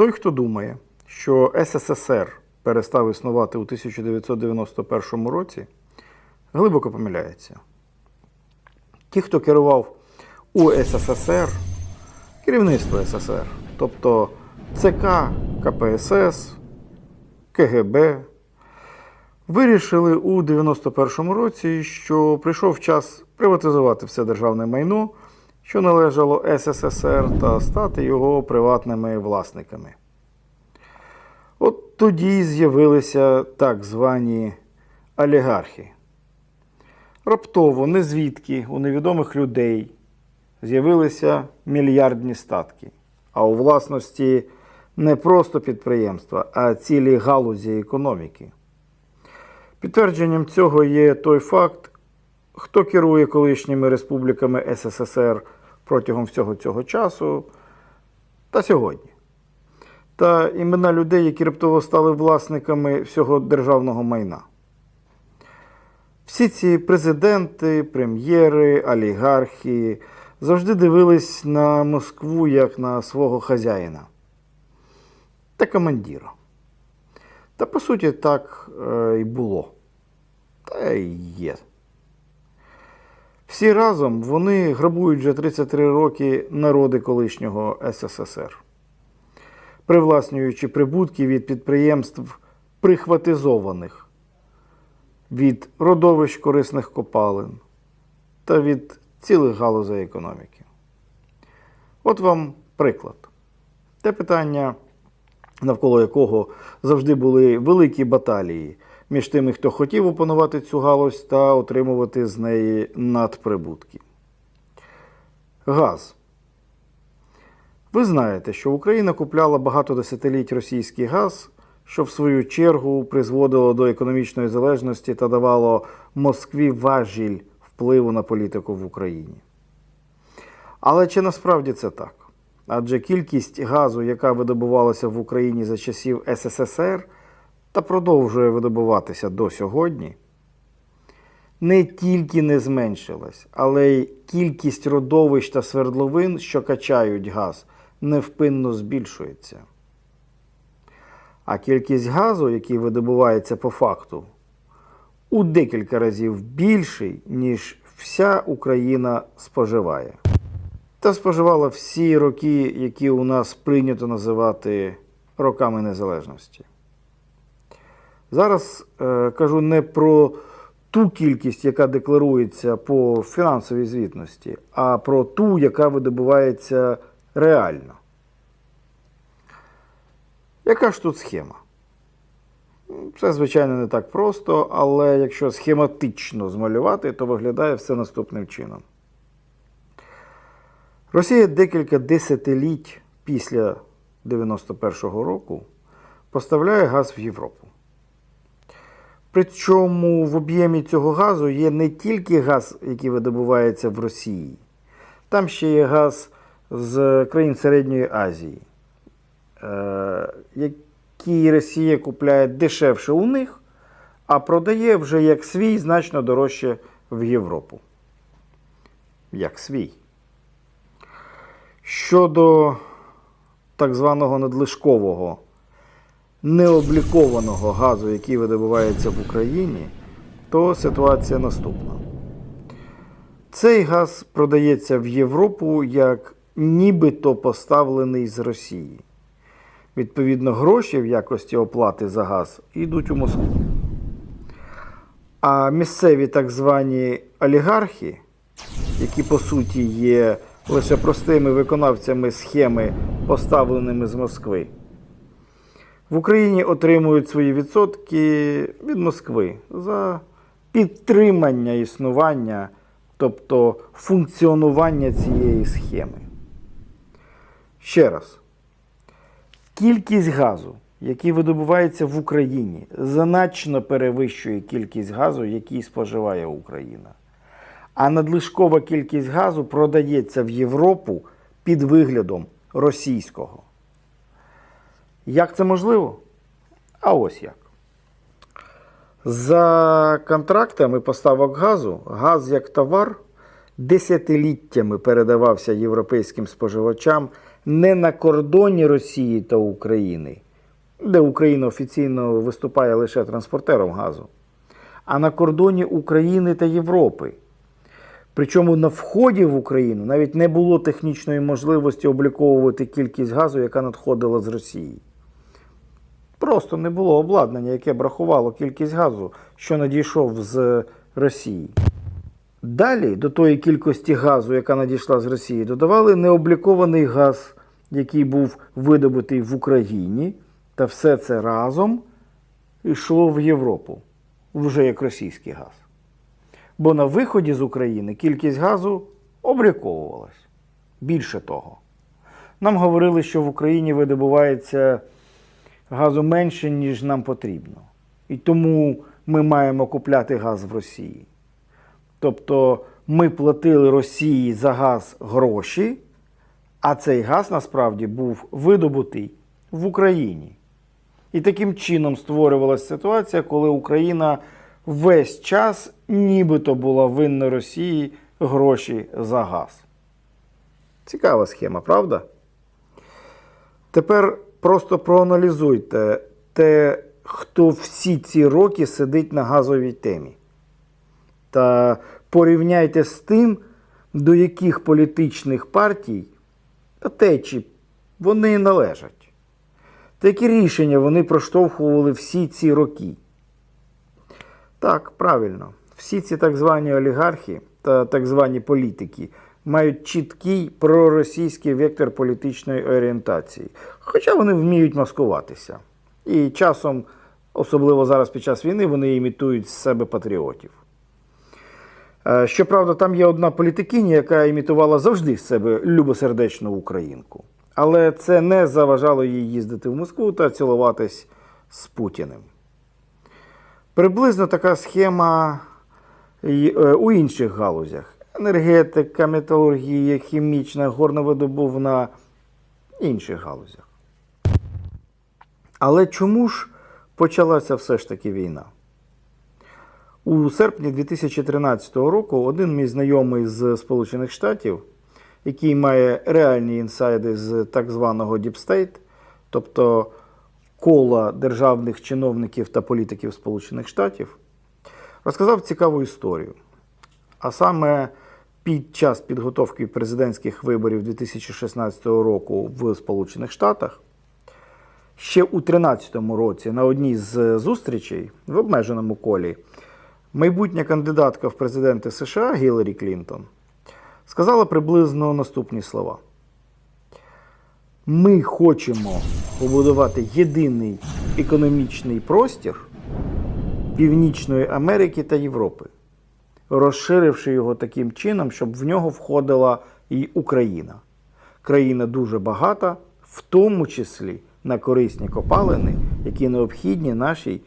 Той, хто думає, що СССР перестав існувати у 1991 році, глибоко помиляється. Ті, хто керував у СССР, керівництво СССР, тобто ЦК, КПСС, КГБ, вирішили у 91-му році, що прийшов час приватизувати все державне майно, що належало СССР, та стати його приватними власниками. От тоді з'явилися так звані олігархи. Раптово, не звідки, у невідомих людей з'явилися мільярдні статки, а у власності не просто підприємства, а цілі галузі економіки. Підтвердженням цього є той факт, хто керує колишніми республіками СССР протягом всього цього часу та сьогодні. Та імена людей, які раптово стали власниками всього державного майна. Всі ці президенти, прем'єри, олігархи завжди дивились на Москву як на свого хазяїна та командира. Та по суті так е, і було. Та й є. Всі разом вони грабують вже 33 роки народи колишнього СССР, привласнюючи прибутки від підприємств прихватизованих, від родовищ корисних копалин та від цілих галузей економіки. От вам приклад. Те питання, навколо якого завжди були великі баталії між тими, хто хотів опанувати цю галузь та отримувати з неї надприбутки. Газ. Ви знаєте, що Україна купляла багато десятиліть російський газ, що в свою чергу призводило до економічної залежності та давало Москві важіль впливу на політику в Україні. Але чи насправді це так? Адже кількість газу, яка видобувалася в Україні за часів СССР та продовжує видобуватися до сьогодні, не тільки не зменшилась, але й кількість родовищ та свердловин, що качають газ, невпинно збільшується. А кількість газу, який видобувається по факту, у декілька разів більший, ніж вся Україна споживає. Та споживала всі роки, які у нас прийнято називати роками незалежності. Зараз е, кажу не про ту кількість, яка декларується по фінансовій звітності, а про ту, яка видобувається реально. Яка ж тут схема? Це, звичайно, не так просто, але якщо схематично змалювати, то виглядає все наступним чином. Росія декілька десятиліть після 91-го року поставляє газ в Європу. Причому в об'ємі цього газу є не тільки газ, який видобувається в Росії, там ще є газ з країн Середньої Азії, е, який Росія купляє дешевше у них, а продає вже як свій значно дорожче в Європу. Як свій. Щодо так званого надлишкового необлікованого газу, який видобувається в Україні, то ситуація наступна. Цей газ продається в Європу як нібито поставлений з Росії. Відповідно, гроші в якості оплати за газ йдуть у Москву. А місцеві так звані олігархи, які по суті є лише простими виконавцями схеми, поставленими з Москви, в Україні отримують свої відсотки від Москви за підтримання існування, тобто функціонування цієї схеми. Ще раз. Кількість газу, який видобувається в Україні, значно перевищує кількість газу, який споживає Україна. А надлишкова кількість газу продається в Європу під виглядом російського. Як це можливо? А ось як. За контрактами поставок газу, газ як товар десятиліттями передавався європейським споживачам не на кордоні Росії та України, де Україна офіційно виступає лише транспортером газу, а на кордоні України та Європи. Причому на вході в Україну навіть не було технічної можливості обліковувати кількість газу, яка надходила з Росії. Просто не було обладнання, яке б рахувало кількість газу, що надійшов з Росії. Далі до тої кількості газу, яка надійшла з Росії, додавали необлікований газ, який був видобутий в Україні, та все це разом йшло в Європу, вже як російський газ. Бо на виході з України кількість газу обліковувалась. Більше того, нам говорили, що в Україні видобувається газу менше, ніж нам потрібно. І тому ми маємо купляти газ в Росії. Тобто ми платили Росії за газ гроші, а цей газ насправді був видобутий в Україні. І таким чином створювалася ситуація, коли Україна весь час нібито була винна Росії гроші за газ. Цікава схема, правда? Тепер просто проаналізуйте те, хто всі ці роки сидить на газовій темі. Та порівняйте з тим, до яких політичних партій та течі вони належать. Та які рішення вони проштовхували всі ці роки. Так, правильно, всі ці так звані олігархи та так звані політики мають чіткий проросійський вектор політичної орієнтації, хоча вони вміють маскуватися. І часом, особливо зараз під час війни, вони імітують з себе патріотів. Е, Щоправда, там є одна політикиня, яка імітувала завжди з себе любосердечну українку. Але це не заважало їй їздити в Москву та цілуватись з Путіним. Приблизно така схема й, е, у інших галузях: енергетика, металургія, хімічна, горновидобувна, інших галузях. Але чому ж почалася все ж таки війна? У серпні 2013 року один мій знайомий з Сполучених Штатів, який має реальні інсайди з так званого State, тобто кола державних чиновників та політиків Сполучених Штатів, розказав цікаву історію. А саме під час підготовки президентських виборів 2016 року в Сполучених Штатах ще у 2013 році на одній з зустрічей в обмеженому колі майбутня кандидатка в президенти США Гіларі Клінтон сказала приблизно наступні слова. Ми хочемо побудувати єдиний економічний простір Північної Америки та Європи, розширивши його таким чином, щоб в нього входила і Україна. Країна дуже багата, в тому числі на корисні копалини, які необхідні нашій